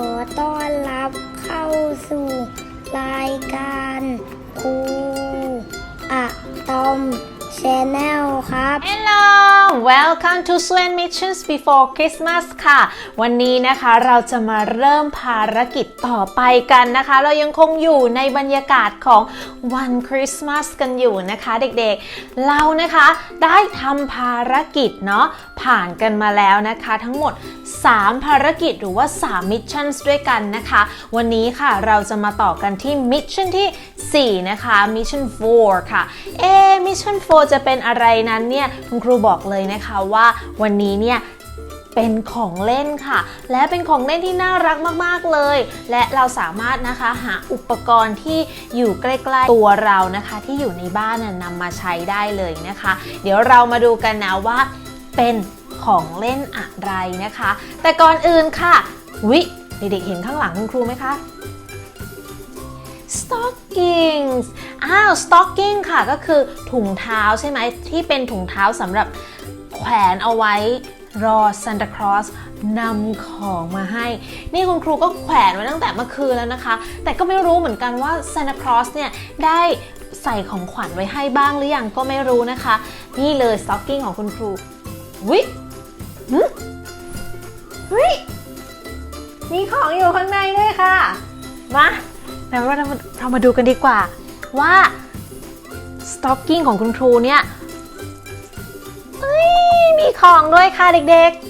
อต้อนรับเข้าสู่รายการครูอะตอมชแนลครับ Hello welcome to Swan Missions Before Christmas ค่ะ วันนี้นะคะเราจะมาเริ่มภารกิจต่อไปกันนะคะ เรายังคงอยู่ในบรรยากาศของวันคริสต์มาสกันอยู่นะคะเด็กๆ เรานะคะได้ทำภารกิจเนาะ ผ่านกันมาแล้วนะคะ ทั้งหมด 3 ภารกิจหรือว่า3 missions ด้วยกันนะคะ วันนี้ค่ะเราจะมาต่อกันที่ mission ที่ 4 นะคะ mission 4ค่ะ เอ๊ mission 4จะเป็นอะไรนั้นเนี่ย คุณครูบอกเลยนะคะว่าวันนี้เนี่ยเป็นของเล่นค่ะ และเป็นของเล่นที่น่ารักมากๆเลย และเราสามารถนะคะหาอุปกรณ์ที่อยู่ใกล้ๆตัวเรานะคะ ที่อยู่ในบ้านน่ะนำมาใช้ได้เลยนะคะ เดี๋ยวเรามาดูกันนะว่า เป็นของเล่นอะไรนะคะ แต่ก่อนอื่นค่ะ วิเด็กๆเห็นข้างหลังคุณครูไหมคะ stockings อ้าว stocking ค่ะก็คือถุงเท้าใช่ไหมที่เป็นถุงเท้าสำหรับแขวนเอาไว้รอ Santa Claus นำของมาให้ นี่คุณครูก็แขวนไว้ตั้งแต่เมื่อคืนแล้วนะคะ แต่ก็ไม่รู้เหมือนกันว่า Santa Claus เนี่ยได้ใส่ของขวัญไว้ให้บ้างหรือยังก็ไม่รู้นะคะ นี่เลย stocking ของคุณครู วิหึวิมีของอยู่ข้างในด้วยค่ะ มาแต่ว่าเราเรามาดูกันดีกว่า ว่าสต็อกกิ้งของคุณครูเนี่ยเอ้ยมีของด้วยค่ะเด็กๆ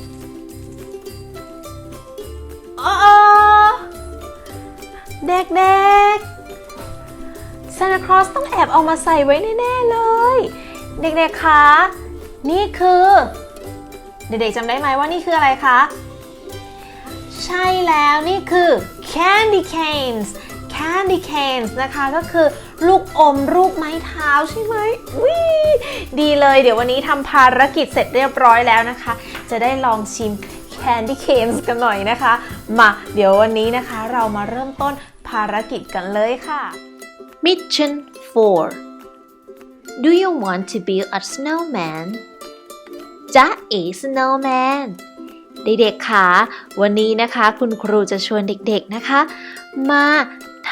โอ้โอเด็กๆซานตาคลอสต้องแอบเอามาใส่ไว้แน่ๆเลย เด็กๆคะนี่คือ เด็กๆจำได้ไหมว่านี่คืออะไรคะ ใช่แล้วนี่คือ candy canes candy canes นะคะก็คือลูกอมรูปไม้เท้าใช่ไหมวิดีเลยเดี๋ยววันนี้ทำภารกิจเสร็จเรียบร้อยแล้วนะคะ จะได้ลองชิม candy canes กันหน่อยนะคะ มาเดี๋ยววันนี้นะคะเรามาเริ่มต้นภารกิจกันเลยค่ะ Mission 4 Do you want to build a snowman? จ๊ะเอ snowman เด็กๆค่ะวันนี้นะคะ คุณครูจะชวนเด็กๆนะคะ มา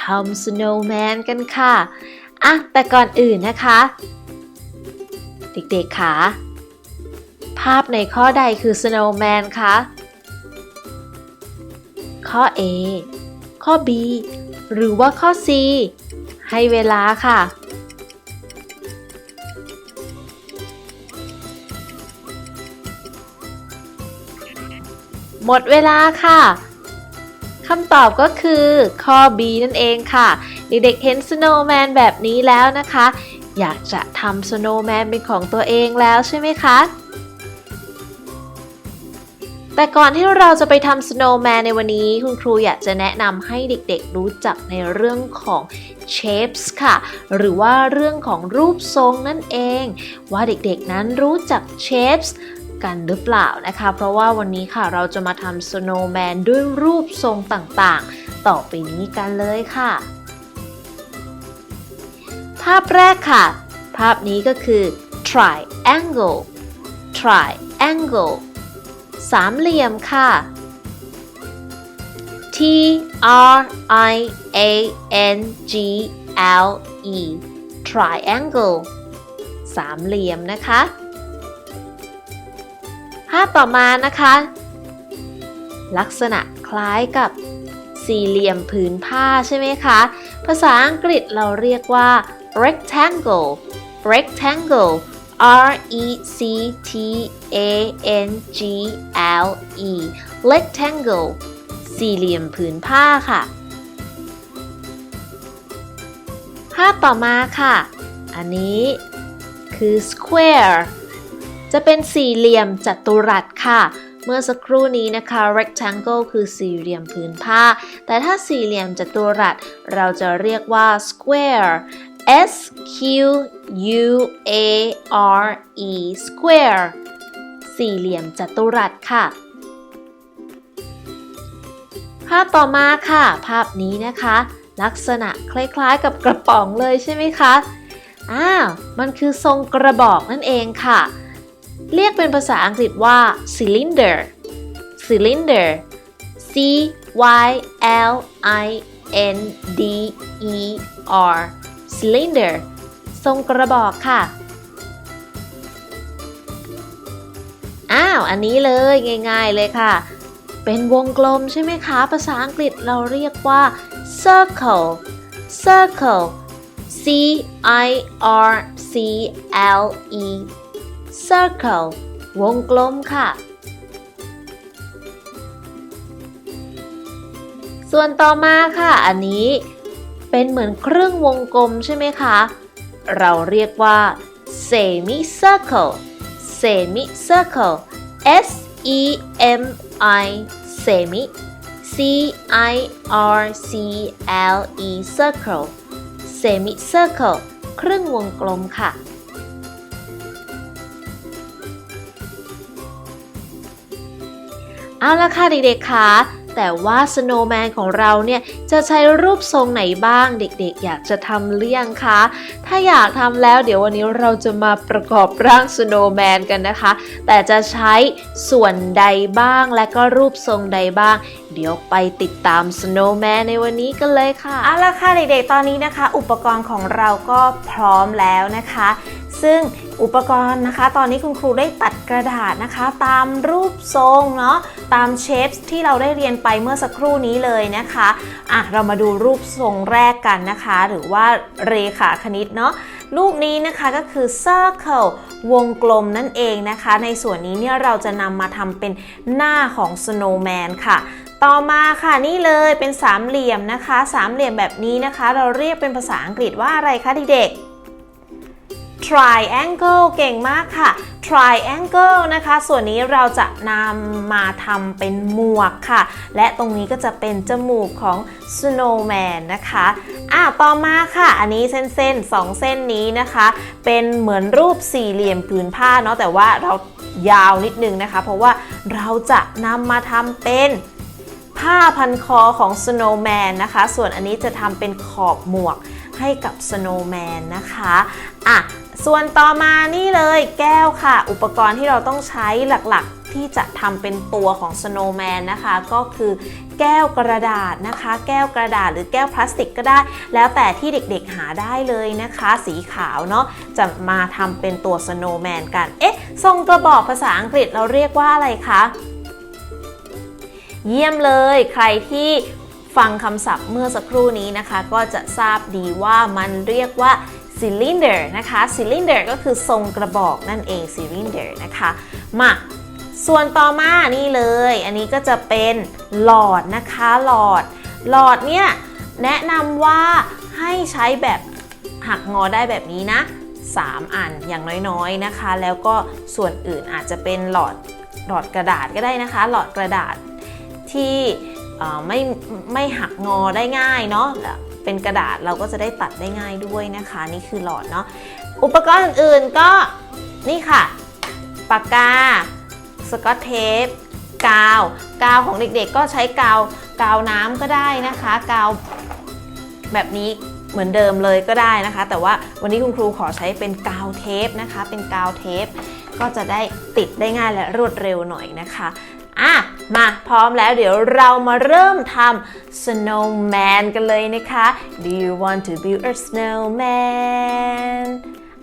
ทำ snowman กันค่ะอะแต่ก่อนอื่นนะคะ เด็กๆค่ะภาพในข้อใดคือ snowman คะข้อ A ข้อ B หรือว่าข้อ C ให้เวลาค่ะ หมดเวลาค่ะคำตอบก็คือข้อ B นั่นเองค่ะ เด็กๆเห็น Snowman แบบนี้แล้วนะคะ อยากจะทำ Snowman เป็นของตัวเองแล้วใช่ไหมคะ แต่ก่อนที่เราจะไปทำ Snowman ในวันนี้ คุณครูอยากจะแนะนำให้เด็กๆรู้จักในเรื่องของ shapes ค่ะ หรือว่าเรื่องของรูปทรงนั่นเอง ว่าเด็กๆนั้นรู้จัก shapes กันหรือเปล่านะคะ เพราะว่าวันนี้ค่ะเราจะมาทำ snowman ด้วยรูปทรงต่างๆ ต่อไปนี้กันเลยค่ะ ภาพแรกค่ะ ภาพนี้ก็คือ triangle triangle สามเหลี่ยมค่ะ T R I A N G L E triangle สามเหลี่ยมนะคะ ภาพต่อมานะคะ ลักษณะคล้ายกับสี่เหลี่ยมผืนผ้าใช่ไหมคะ ภาษาอังกฤษเราเรียกว่า rectangle rectangle R E C T A N G L E rectangle สี่เหลี่ยมผืนผ้าค่ะ ภาพต่อมาค่ะ อันนี้คือ square จะเป็นสี่เหลี่ยมจัตุรัสค่ะ เมื่อสักครู่นี้นะคะ rectangle คือสี่เหลี่ยมผืนผ้า แต่ถ้าสี่เหลี่ยมจัตุรัสเราจะเรียกว่า square S Q U A R E square สี่เหลี่ยมจัตุรัสค่ะ ภาพต่อมาค่ะ ภาพนี้นะคะ ลักษณะคล้ายๆกับกระป๋องเลยใช่ไหมคะ อ้าว มันคือทรงกระบอกนั่นเองค่ะ เรียกเป็นภาษาอังกฤษว่า cylinder cylinder C Y L I N D E R cylinder ทรงกระบอกค่ะ อ้าว อันนี้เลยง่าย ๆเลยค่ะ เป็นวงกลมใช่ไหมคะ ภาษาอังกฤษเราเรียกว่า circle circle C I R C L E circle วงกลมค่ะ ส่วนต่อมาค่ะอันนี้เป็นเหมือนครื่งวงกลมใช่ไหมคะ เราเรียกว่า semi circle semi circle S E M I semi C I R C L E circle semi circle ครึ่งวงกลมค่ะ เอาละค่ะเด็กๆคะแต่ว่า Snowman ของเราเนี่ยจะใช้รูปทรงไหนบ้างเด็กๆ อยากจะทำเลี่ยงคะ ถ้าอยากทำแล้วเดี๋ยววันนี้เราจะมาประกอบร่าง Snowman กันนะคะ แต่จะใช้ส่วนใดบ้างและก็รูปทรงใดบ้าง เดี๋ยวไปติดตาม Snowman ในวันนี้กันเลยค่ะ เอาละค่ะเด็กๆ ตอนนี้นะคะ อุปกรณ์ของเราก็พร้อมแล้วนะคะ ซึ่ง อุปกรณ์นะคะ ตอนนี้คุณครูได้ตัดกระดาษนะคะ ตามรูปทรงเนาะตามเชฟที่เราได้เรียนไปเมื่อสักครู่นี้เลยนะคะอะเรามาดูรูปทรงแรกกันนะคะ หรือว่าเรขาคณิตเนาะรูปนี้นะคะก็คือ circle วงกลมนั่นเองนะคะ ในส่วนนี้เนี่ยเราจะนำมาทำเป็นหน้าของ snowman ค่ะ ต่อมาค่ะนี่เลยเป็นสามเหลี่ยมนะคะ สามเหลี่ยมแบบนี้นะคะ เราเรียกเป็นภาษาอังกฤษว่าอะไรคะเด็กๆ triangle เก่งมากค่ะ triangle นะคะ ส่วนนี้เราจะนำมาทำเป็นหมวกค่ะ และตรงนี้ก็จะเป็นจมูกของ snowman นะคะอะต่อมาค่ะ อันนี้เส้นเส้นสองเส้นนี้นะคะ เป็นเหมือนรูปสี่เหลี่ยมผืนผ้าเนาะแต่ว่าเรายาวนิดนึงนะคะ เพราะว่าเราจะนำมาทำเป็นผ้าพันคอของ Snowman นะคะ ส่วนอันนี้จะทำเป็นขอบหมวกให้กับ Snowman นะคะ อะ ส่วนต่อมานี่เลยแก้วค่ะ อุปกรณ์ที่เราต้องใช้หลักๆ ที่จะทำเป็นตัวของ Snowman นะคะ ก็คือแก้วกระดาษนะคะ แก้วกระดาษหรือแก้วพลาสติกก็ได้ แล้วแต่ที่เด็กๆหาได้เลยนะคะ สีขาวเนาะจะมาทำเป็นตัว Snowman กัน เอ๊ะ ทรงกระบอกภาษาอังกฤษเราเรียกว่าอะไรคะ เยี่ยมเลยใครที่ฟังคำศัพท์เมื่อสักครู่นี้นะคะ ก็จะทราบดีว่ามันเรียกว่า cylinder นะคะ cylinder ก็คือทรงกระบอกนั่นเอง cylinder นะคะ มาส่วนต่อมานี่เลย อันนี้ก็จะเป็นหลอดนะคะหลอด หลอดเนี่ยแนะนำว่าให้ใช้แบบหักงอได้แบบนี้นะ 3 อันอย่างน้อยๆนะคะ แล้วก็ส่วนอื่นอาจจะเป็นหลอดหลอดกระดาษก็ได้นะคะ หลอดกระดาษที่ ไม่ไม่หักงอได้ง่ายเนาะเป็นกระดาษเราก็จะได้ตัดได้ง่ายด้วยนะคะ นี่คือหลอดเนาะอุปกรณ์อื่นๆก็นี่ค่ะปากกาสกอตเทปกาวกาวของเด็กๆก็ใช้กาวกาวน้ำก็ได้นะคะกาวแบบนี้เหมือนเดิมเลยก็ได้นะคะ แต่ว่าวันนี้คุณครูขอใช้เป็นกาวเทปนะคะ เป็นกาวเทป ก็จะได้ติดได้ง่ายและรวดเร็วหน่อยนะคะ อะมาพร้อมแล้วเดี๋ยวเรามาเริ่มทำ snowman กันเลยนะคะ Do you want to build a snowman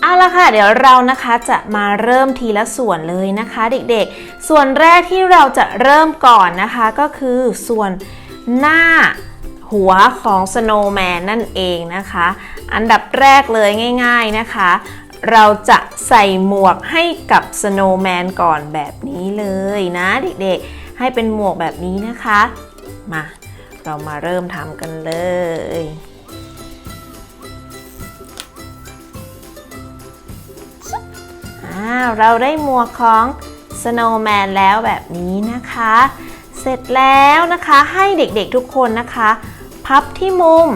เอาละค่ะ เดี๋ยวเรานะคะจะมาเริ่มทีละส่วนเลยนะคะเด็กๆ ส่วนแรกที่เราจะเริ่มก่อนนะคะก็คือส่วนหน้าหัวของ snowman นั่นเองนะคะ อันดับแรกเลยง่าย ๆนะคะ เราจะใส่หมวกให้กับ snowman ก่อนแบบนี้เลยนะเด็กๆ ให้เป็นหมวกแบบนี้นะคะ มา เรามาเริ่มทำกันเลยเราได้หมวกของ Snowman แล้วแบบนี้นะคะ เสร็จแล้วนะคะให้เด็กๆทุกคนนะคะ พับที่มุม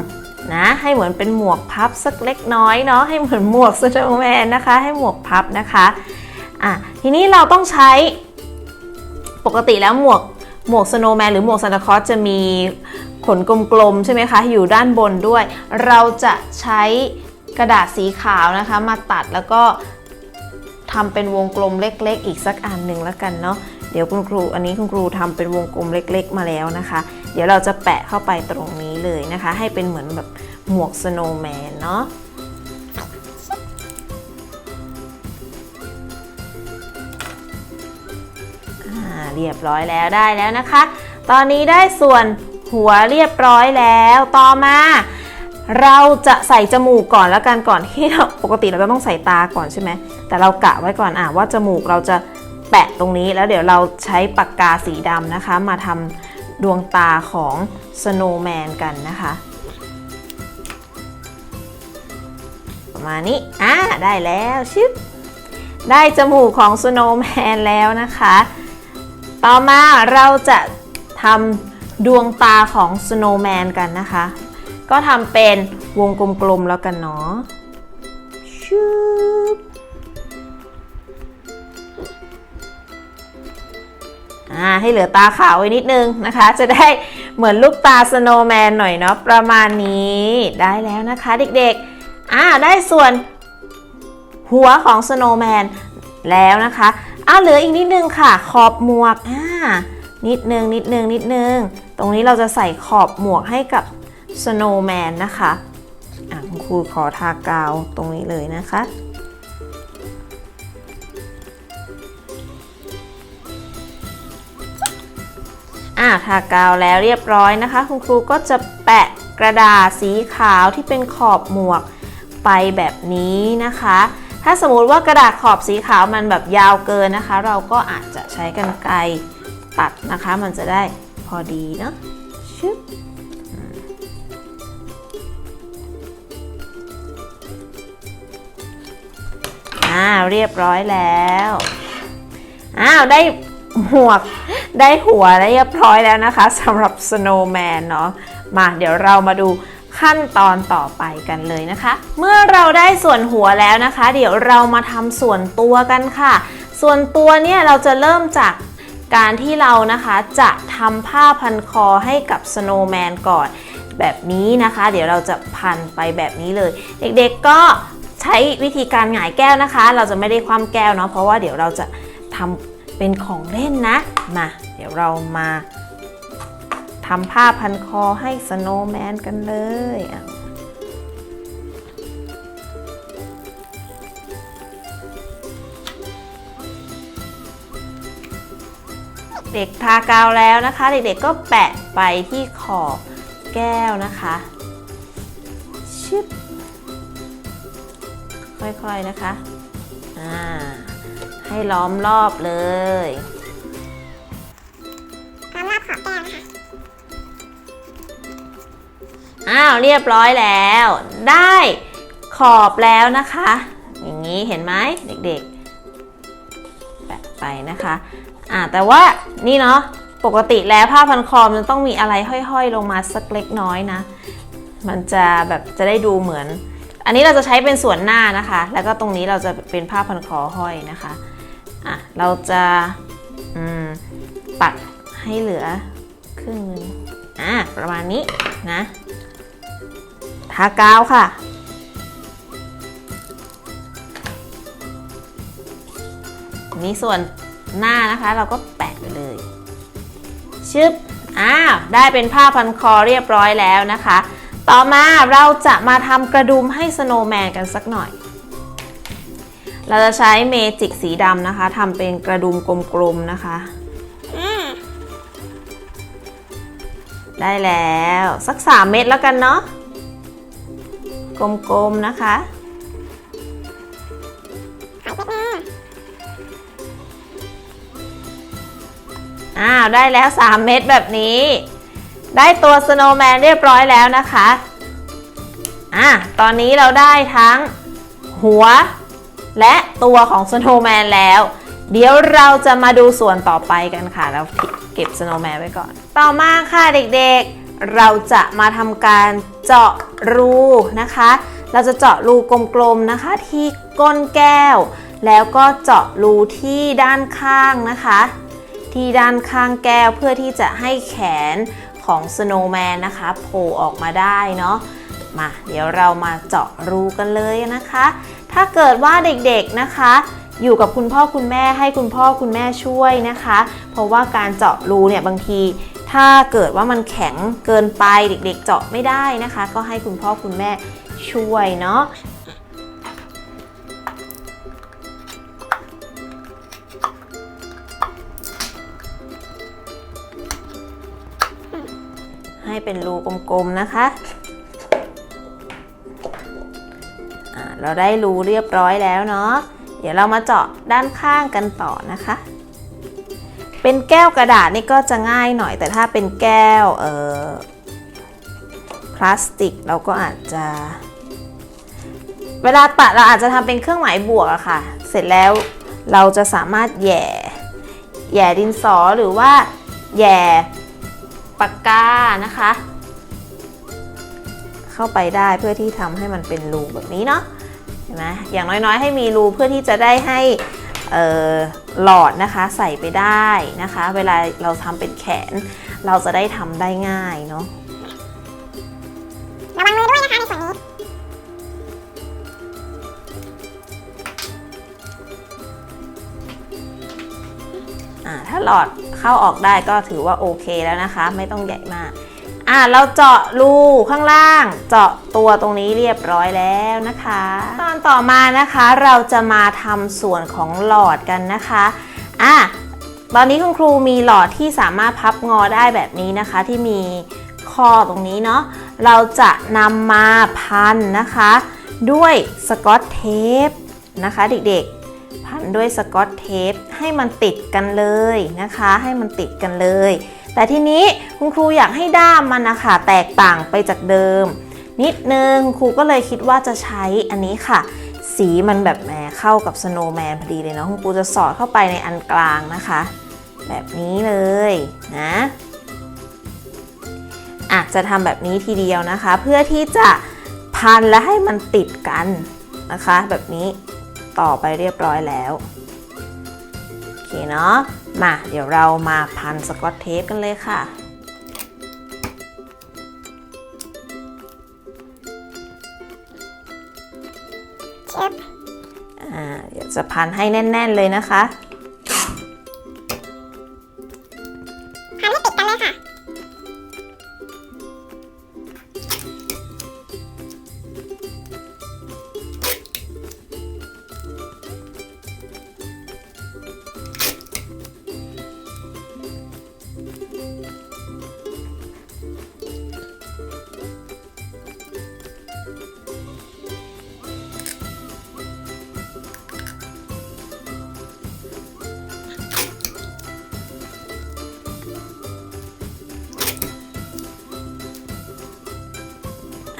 นะให้เหมือนเป็นหมวกพับสักเล็กน้อยเนาะให้เหมือนหมวก Snowman นนะคะให้หมวกพับนะคะอะทีนี้เราต้องใช้ปกติแล้วหมวกหมวก Snowman หรือหมวกซานตาคลอสจะมีขนกลมๆใช่ไหมคะ อยู่ด้านบนด้วย เราจะใช้กระดาษสีขาวนะคะ มาตัดแล้วก็ทำเป็นวงกลมเล็กๆ อีกสักอันหนึ่งแล้วกันเนาะ เดี๋ยวคุณครูอันนี้คุณครูทำเป็นวงกลมเล็ก ๆ มาแล้วนะคะ เดี๋ยวเราจะแปะเข้าไปตรงนี้เลยนะคะ ให้เป็นเหมือนแบบหมวกสโนว์แมนเนาะอ่าเรียบร้อยแล้วได้แล้วนะคะ ตอนนี้ได้ส่วนหัวเรียบร้อยแล้ว ต่อมา เราจะใส่จมูกก่อนแล้วกันก่อนที่เราปกติเราก็ต้องใส่ตาก่อนใช่ไหมแต่เรากะไว้ก่อนอะว่าจมูกเราจะ แปะตรงนี้แล้วเดี๋ยวเราใช้ปากกาสีดำนะคะ มาทำดวงตาของสโนว์แมนกันนะคะ ประมาณนี้ อ่า ได้แล้วชึบได้จมูกของสโนว์แมนแล้วนะคะ ต่อมาเราจะทำดวงตาของสโนว์แมนกันนะคะ ก็ทำเป็นวงกลมๆแล้วกันเนาะชึบอ่ ให้เหลือตาขาวไว้นิดนึงนะคะ จะได้เหมือนลูกตาสโนว์แมนหน่อยเนาะประมาณนี้ได้แล้วนะคะเด็กๆอ่าได้ส่วนหัวของสโนว์แมนแล้วนะคะอ่าเหลืออีกนิดนึงค่ะ ขอบหมวกอ่านิดนึงนิดนึงนิดนึง ตรงนี้เราจะใส่ขอบหมวกให้กับสโนว์แมนนะคะอะคุณครูขอทากาวตรงนี้เลยนะคะ อ่าทากาวแล้วเรียบร้อยนะคะ คุณครูก็จะแปะกระดาษสีขาวที่เป็นขอบหมวกไปแบบนี้นะคะ ถ้าสมมติว่ากระดาษขอบสีขาวมันแบบยาวเกินนะคะ เราก็อาจจะใช้กรรไกรตัดนะคะ มันจะได้พอดีเนาะชึบอ่าเรียบร้อยแล้ว อ้าว ได้ หมวกได้หัวเรียบร้อยแล้วนะคะสำหรับ Snowman เนาะมาเดี๋ยวเรามาดูขั้นตอนต่อไปกันเลยนะคะ เมื่อเราได้ส่วนหัวแล้วนะคะ เดี๋ยวเรามาทำส่วนตัวกันค่ะ ส่วนตัวเนี่ยเราจะเริ่มจากการที่เรานะคะจะทำผ้าพันคอให้กับ Snowman ก่อนแบบนี้นะคะ เดี๋ยวเราจะพันไปแบบนี้เลย เด็กๆก็ใช้วิธีการหงายแก้วนะคะ เราจะไม่ได้คว่ำแก้วเนาะเพราะว่าเดี๋ยวเราจะทำ เป็นของเล่นนะ มา เดี๋ยวเรามาทำผ้าพันคอให้สโนว์แมนกันเลยเด็กทากาวแล้วนะคะ เด็กๆก็แปะไปที่ขอบแก้วนะคะชึบค่อยๆนะคะ อ่า ให้ล้อมรอบเลยพร้อมรอบขอบแก้วนะคะอ้าวเรียบร้อยแล้ว ได้ขอบแล้วนะคะ อย่างนี้เห็นไหมเด็กๆแปะไปนะคะอ่าแต่ว่านี่เนาะปกติแล้วผ้าพันคอมันต้องมีอะไรห้อยๆ ลงมาสักเล็กน้อยนะ มันจะแบบจะได้ดูเหมือน อันนี้เราจะใช้เป็นส่วนหน้านะคะ แล้วก็ตรงนี้เราจะเป็นผ้าพันคอห้อยนะคะ อะเราจะอืมปัดให้เหลือครึ่งนึงอะประมาณนี้นะทากาวค่ะ นี่ส่วนหน้านะคะเราก็แปะไปเลยชึบอ้าวได้เป็นผ้าพันคอเรียบร้อยแล้วนะคะ ต่อมาเราจะมาทำกระดุมให้สโนว์แมนกันสักหน่อย เราจะใช้เมจิกสีดำนะคะทำเป็นกระดุมกลมๆนะคะ ได้แล้วสัก 3 เม็ดแล้วกันเนาะกลมๆนะคะอ้าวได้แล้ว 3 เม็ดแบบนี้ ได้ตัวสโนว์แมนเรียบร้อยแล้วนะคะอะตอนนี้เราได้ทั้งหัว และตัวของสโนว์แมนแล้ว เดี๋ยวเราจะมาดูส่วนต่อไปกันค่ะ เราเก็บสโนว์แมนไว้ก่อน ต่อมาค่ะเด็กๆ เราจะมาทำการเจาะรูนะคะ เราจะเจาะรูกลมๆนะคะ ที่ก้นแก้ว แล้วก็เจาะรูที่ด้านข้างนะคะ ที่ด้านข้างแก้วเพื่อที่จะให้แขนของสโนว์แมนนะคะโผล่ออกมาได้เนาะมาเดี๋ยวเรามาเจาะรูกันเลยนะคะ ถ้าเกิดว่าเด็กๆนะคะ อยู่กับคุณพ่อคุณแม่ให้คุณพ่อคุณแม่ช่วยนะคะ เพราะว่าการเจาะรูเนี่ยบางทีถ้าเกิดว่ามันแข็งเกินไปเด็กๆ เจาะไม่ได้นะคะ ก็ให้คุณพ่อคุณแม่ช่วยเนาะให้เป็นรูกลมๆนะคะ เราได้รูเรียบร้อยแล้วเนาะ เดี๋ยวเรามาเจาะด้านข้างกันต่อนะคะ เป็นแก้วกระดาษนี่ก็จะง่ายหน่อย แต่ถ้าเป็นแก้วเอ่อพลาสติกเราก็อาจจะ เวลาตัดเราอาจจะทำเป็นเครื่องหมายบวกอะค่ะ เสร็จแล้วเราจะสามารถแย่แย่ดินสอหรือว่าแย่ปากกานะคะ เข้าไปได้เพื่อที่ทำให้มันเป็นรูแบบนี้เนาะ ห็นไหมอย่างน้อยๆ ให้มีรูเพื่อที่จะได้ให้เอ่อหลอดนะคะใส่ไปได้นะคะ เวลาเราทำเป็นแขน เราจะได้ทำได้ง่ายเนาะระวังมือด้วยนะคะในส่วนนี้อ่าถ้าหลอดเข้าออกได้ก็ถือว่าโอเคแล้วนะคะ ไม่ต้องใหญ่มาก อ่าเราเจาะรูข้างล่าง เจาะตัวตรงนี้เรียบร้อยแล้วนะคะ ตอนต่อมานะคะเราจะมาทำส่วนของหลอดกันนะคะอะตอนนี้คุณครูมีหลอดที่สามารถพับงอได้แบบนี้นะคะ ที่มีข้อตรงนี้เนาะเราจะนำมาพันนะคะ ด้วยสกอตเทปนะคะเด็กๆ พันด้วยสกอตเทปให้มันติดกันเลยนะคะ ให้มันติดกันเลย แต่ทีนี้คุณครูอยากให้ด้ามมันนะคะแตกต่างไปจากเดิม นิดนึงครูก็เลยคิดว่าจะใช้อันนี้ค่ะ สีมันแบบแหมเข้ากับสโนว์แมนพอดีเลยเนาะคุณครูจะสอดเข้าไปในอันกลางนะคะ แบบนี้เลยนะอะจะทำแบบนี้ทีเดียวนะคะ เพื่อที่จะพันและให้มันติดกันนะคะ แบบนี้ต่อไปเรียบร้อยแล้ว เคเนาะ มาเดี๋ยวเรามาพันสกอตเทปกันเลยค่ะเชฟอ่าเดี๋ยวจะพันให้แน่น ๆ เลยนะคะ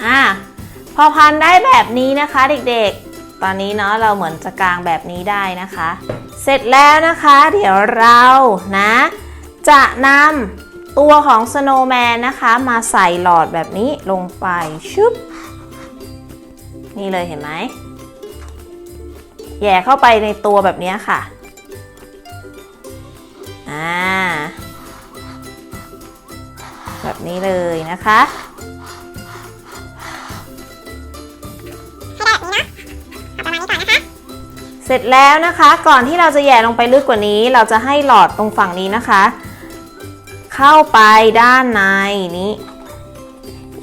อ่าพอพันได้แบบนี้นะคะเด็กๆ ตอนนี้เนาะเราเหมือนจะกางแบบนี้ได้นะคะ เสร็จแล้วนะคะ เดี๋ยวเรานะ จะนำตัวของสโนว์แมนนะคะ มาใส่หลอดแบบนี้ลงไปชุบนี่เลยเห็นไหมแย่เข้าไปในตัวแบบนี้ค่ะ อ่า แบบนี้เลยนะคะ ประมาณนี้ก่อนนะคะ เสร็จแล้วนะคะ ก่อนที่เราจะแย่ลงไปลึกกว่านี้ เราจะให้หลอดตรงฝั่งนี้นะคะ เข้าไปด้านในนี้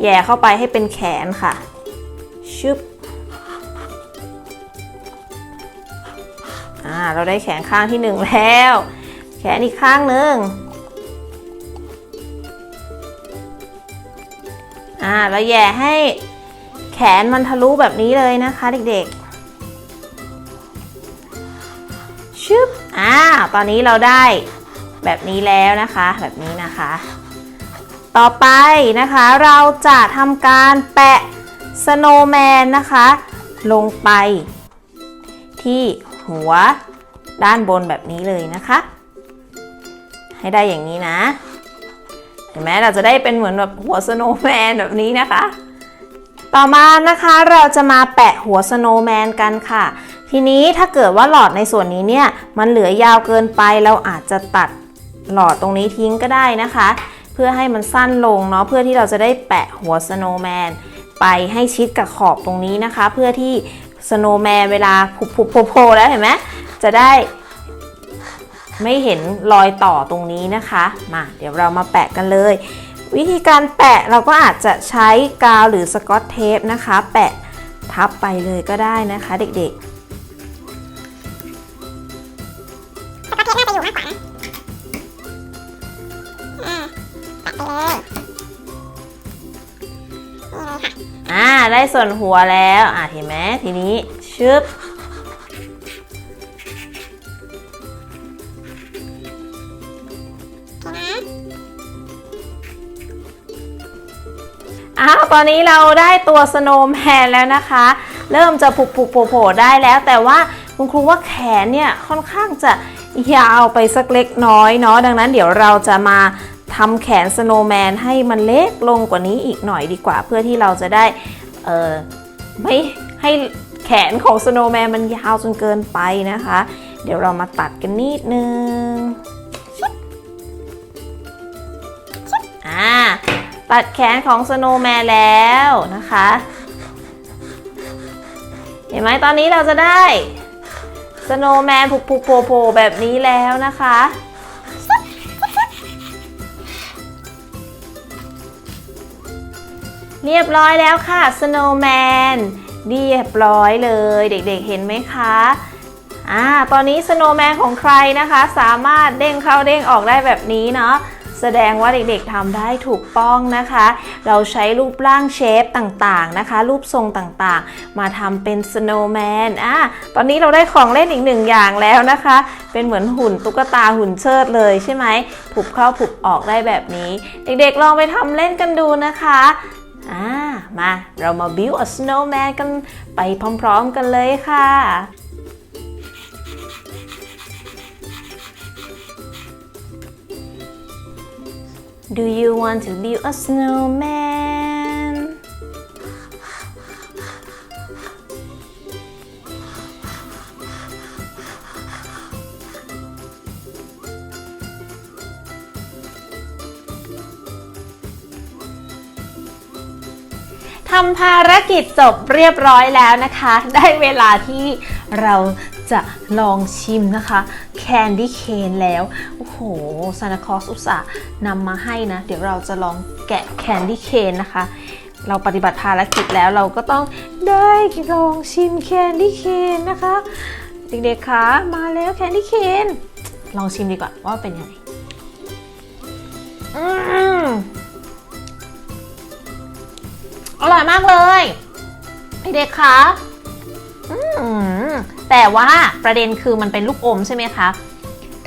แย่เข้าไปให้เป็นแขนค่ะ ชึบอ่าเราได้แขนข้างที่หนึ่งแล้ว แขนอีกข้างหนึ่งอ่าเราแย่ให้แขนมันทะลุแบบนี้เลยนะคะเด็กๆ ชึบอ่า ตอนนี้เราได้แบบนี้แล้วนะคะ แบบนี้นะคะ ต่อไปนะคะเราจะทำการแปะสโนว์แมนนะคะ ลงไป ที่หัวด้านบนแบบนี้เลยนะคะ ให้ได้อย่างนี้นะ เห็นไหมเราจะได้เป็นเหมือนแบบหัวสโนว์แมนแบบนี้นะคะ ต่อมานะคะเราจะมาแปะหัวสโนว์แมนกันค่ะ ทีนี้ถ้าเกิดว่าหลอดในส่วนนี้เนี่ยมันเหลือยาวเกินไปเราอาจจะตัดหลอดตรงนี้ทิ้งก็ได้นะคะ เพื่อให้มันสั้นลงเนาะเพื่อที่เราจะได้แปะหัวสโนว์แมนไปให้ชิดกับขอบตรงนี้นะคะ เพื่อที่สโนว์แมนเวลาผุบๆโผล่แล้วเห็นไหมจะได้ไม่เห็นรอยต่อตรงนี้นะคะ มาเดี๋ยวเรามาแปะกันเลย วิธีการแปะเราก็อาจจะใช้กาวหรือสกอตเทปนะคะ แปะทับไปเลยก็ได้นะคะ เด็กๆ เทปหน้าไปอยู่มากกว่าอ่าตัดไปเลยนี่เลยค่ะอ่าได้ส่วนหัวแล้วอ่าเห็นไหมทีนี้ชึบโอเคนะอ้าวตอนนี้เราได้ตัวสโนว์แมนแล้วนะคะ เริ่มจะผุบผุโผล่โผล่ได้แล้วแต่ว่าคุณครูว่าแขนเนี่ยค่อนข้างจะ ยาวไปสักเล็กน้อยเนาะดังนั้นเดี๋ยวเราจะมาทำแขนสโนว์แมนให้มันเล็กลงกว่านี้อีกหน่อยดีกว่า เพื่อที่เราจะได้เออไม่ให้แขนของสโนว์แมนมันยาวจนเกินไปนะคะ เดี๋ยวเรามาตัดกันนิดนึงอ่าตัดแขนของสโนว์แมนแล้วนะคะ เห็นไหมตอนนี้เราจะได้ สโนว์แมนผุๆโผล่แบบนี้แล้วนะคะ เรียบร้อยแล้วค่ะสโนว์แมนเรียบร้อยเลยเด็กๆเห็นไหมคะอ่าตอนนี้สโนว์แมนของใครนะคะ สามารถเด้งเข้าเด้งออกได้แบบนี้เนาะ แสดงว่าเด็กๆทำได้ถูกต้องนะคะ เราใช้รูปร่างเชฟต่างๆนะคะ รูปทรงต่างๆ มาทำเป็นสโนว์แมนอะตอนนี้เราได้ของเล่นอีกหนึ่งอย่างแล้วนะคะ เป็นเหมือนหุ่นตุ๊กตาหุ่นเชิดเลยใช่ไหมผุบเข้าผุบออกได้แบบนี้ เด็กๆลองไปทำเล่นกันดูนะคะอ่ามา เรามา build a snowman กันไปพร้อมๆกันเลยค่ะ Do you want to build a snowman? ทำภารกิจจบเรียบร้อยแล้วนะคะ ได้เวลาที่เรา จะลองชิมนะคะแคนดี้เคนแล้ว โอ้โหซานาคอสอุตส่าห์นำมาให้นะ เดี๋ยวเราจะลองแกะแคนดี้เคนนะคะ เราปฏิบัติภารกิจแล้วเราก็ต้องได้ลองชิมแคนดี้เคนนะคะ เด็กๆคะมาแล้วแคนดี้เคนลองชิมดีกว่าว่าเป็นยังไงอืมอร่อยมากเลยเด็กๆคะอืม แต่ว่าประเด็นคือมันเป็นลูกอมใช่ไหมคะ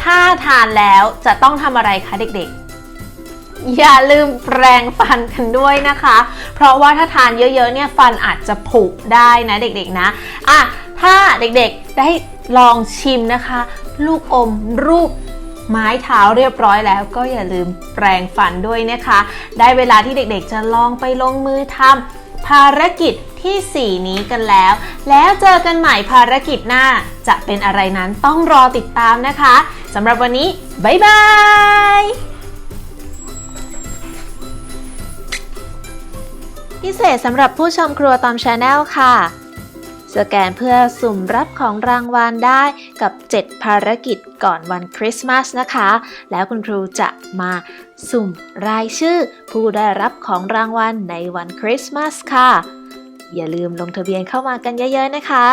ถ้าทานแล้วจะต้องทำอะไรคะเด็กๆ อย่าลืมแปรงฟันกันด้วยนะคะ เพราะว่าถ้าทานเยอะๆเนี่ยฟันอาจจะผุได้นะเด็กๆนะอะถ้าเด็กๆได้ลองชิมนะคะ ลูกอมรูปไม้เท้าเรียบร้อยแล้วก็อย่าลืมแปรงฟันด้วยนะคะ ได้เวลาที่เด็กๆจะลองไปลงมือทำภารกิจ ทีสี่ 4 นี้กันแล้ว แล้วเจอกันใหม่ภารกิจหน้า จะเป็นอะไรนั้นต้องรอติดตามนะคะสำหรับวันนี้ บ๊ายบายพิเศษสำหรับผู้ชมครัวตอมชาแนลค่ะ สแกนเพื่อสุ่มรับของรางวัลได้กับ 7 ภารกิจก่อนวันคริสต์มาสนะคะ แล้วคุณครูจะมาสุ่มรายชื่อ ผู้ได้รับของรางวัลในวันคริสต์มาสค่ะ อย่าลืมลงทะเบียนเข้ามากันเยอะๆนะคะ